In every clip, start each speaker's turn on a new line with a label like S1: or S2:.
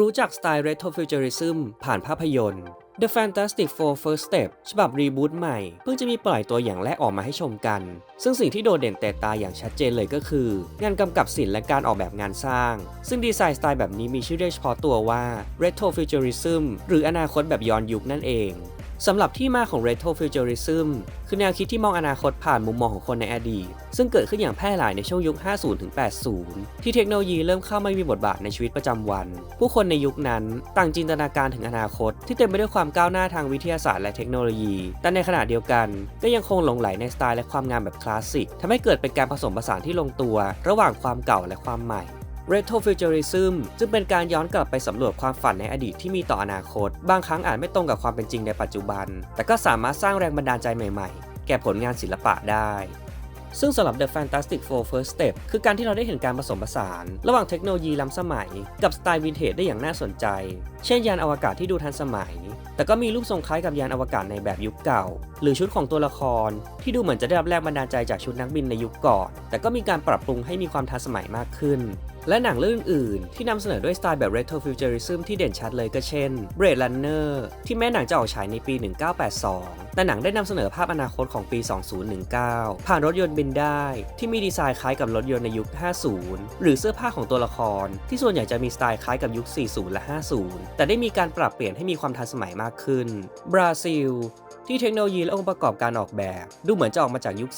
S1: รู้จักสไตล์ Retrofuturism ผ่านภาพยนตร์ The Fantastic Four First Step ฉบับรีบูตใหม่ เพิ่งจะมีปล่อยตัวอย่างแรกออกมาให้ชมกัน ซึ่งสิ่งที่โดดเด่นแต่ตาอย่างชัดเจนเลยก็คือ งานกำกับศิลป์และการออกแบบงานสร้าง ซึ่งดีไซน์สไตล์แบบนี้มีชื่อเรียกเฉพาะตัวว่า Retrofuturism หรืออนาคตแบบย้อนยุคนั่นเอง สำหรับที่มาของ Retrofuturism คือแนวคิดที่มองอนาคตผ่านมุมมองของคนในอดีต ซึ่งเกิดขึ้นอย่างแพร่หลายในช่วงยุค 50-80 ที่เทคโนโลยีเริ่มเข้ามามีบทบาทในชีวิตประจำวัน ผู้คนในยุคนั้นต่างจินตนาการถึงอนาคต ที่เต็มไปด้วยความก้าวหน้าทางวิทยาศาสตร์และเทคโนโลยี แต่ในขณะเดียวกัน ก็ยังคงหลงไหลในสไตล์และความงามแบบคลาสสิกทำให้เกิดเป็นการผสมผสานที่ลงตัว ระหว่างความเก่าและความใหม่ Retrofuturism จึงเป็นการย้อนกลับไปสำรวจความฝันในอดีตที่มีต่ออนาคต บางครั้งอาจไม่ตรงกับความเป็นจริงในปัจจุบัน แต่ก็สามารถสร้างแรงบันดาลใจใหม่ๆ แก่ผลงานศิลปะได้ ซึ่งสำหรับ The Fantastic Four First Step คือการที่เราได้เห็นการผสมผสาน ระหว่างเทคโนโลยีล้ำสมัย กับสไตล์วินเทจได้อย่างน่าสนใจ เช่นยานอวกาศที่ดูทันสมัย แต่ก็มีรูปทรงคล้ายกับยานอวกาศในแบบยุคเก่า หรือชุดของตัวละคร ที่ดูเหมือนจะได้รับแรงบันดาลใจจากชุดนักบินในยุคก่อน แต่ก็มีการปรับปรุงให้มีความทันสมัยมากขึ้น และหนังเรื่องอื่น ที่นำเสนอด้วยสไตล์แบบ Retrofuturism ที่เด่นชัดเลยก็เช่น Blade Runner ที่แม้หนังจะออกฉายในปี 1982 แต่หนังได้นำเสนอภาพอนาคตของปี 2019 ผ่านรถยนต์บินได้ ที่มีดีไซน์คล้ายกับรถยนต์ในยุค 50 หรือเสื้อผ้าของตัวละคร ที่ส่วนใหญ่จะมีสไตล์คล้ายกับยุค 40 และ 50 แต่ได้มีการปรับเปลี่ยนให้มีความทันสมัยมากขึ้น บราซิลที่เทคโนโลยีและองค์ประกอบการออกแบบ ดูเหมือนจะออกมาจากยุค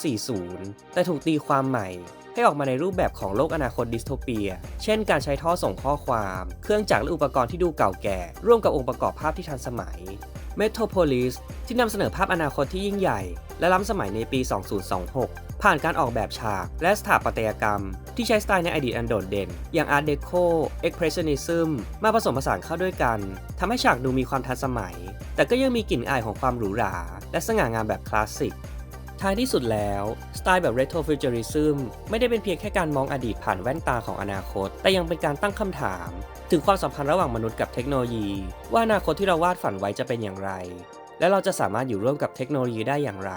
S1: 40 แต่ถูกตีความใหม่ให้ออกมาในรูปแบบของโลกอนาคตดิสโทเปีย เช่นการใช้ท่อส่งข้อความ เครื่องจักรและอุปกรณ์ที่ดูเก่าแก่ ร่วมกับองค์ประกอบภาพที่ทันสมัย Metropolis ที่นำเสนอภาพอนาคตที่ยิ่งใหญ่ และล้ำสมัยในปี 2026 ผ่านการออกแบบฉาก และสถาปัตยกรรม ที่ใช้สไตล์ในอดีตอันโดดเด่น อย่าง Art Deco Expressionism มาผสมผสานเข้าด้วยกันทำให้ฉากดูมีความทันสมัย แต่ก็ยังมีกลิ่นอายของความหรูหรา และสง่างามแบบคลาสสิก ท้ายที่สุดแล้ว สไตล์แบบ Retrofuturism ไม่ได้เป็นเพียงแค่การมองอดีตผ่านแว่นตาของอนาคต แต่ยังเป็นการตั้งคำถาม ถึงความสัมพันธ์ระหว่างมนุษย์กับเทคโนโลยี ว่าอนาคตที่เราวาดฝันไว้จะเป็นอย่างไร และเราจะสามารถอยู่ร่วมกับเทคโนโลยีได้อย่างไร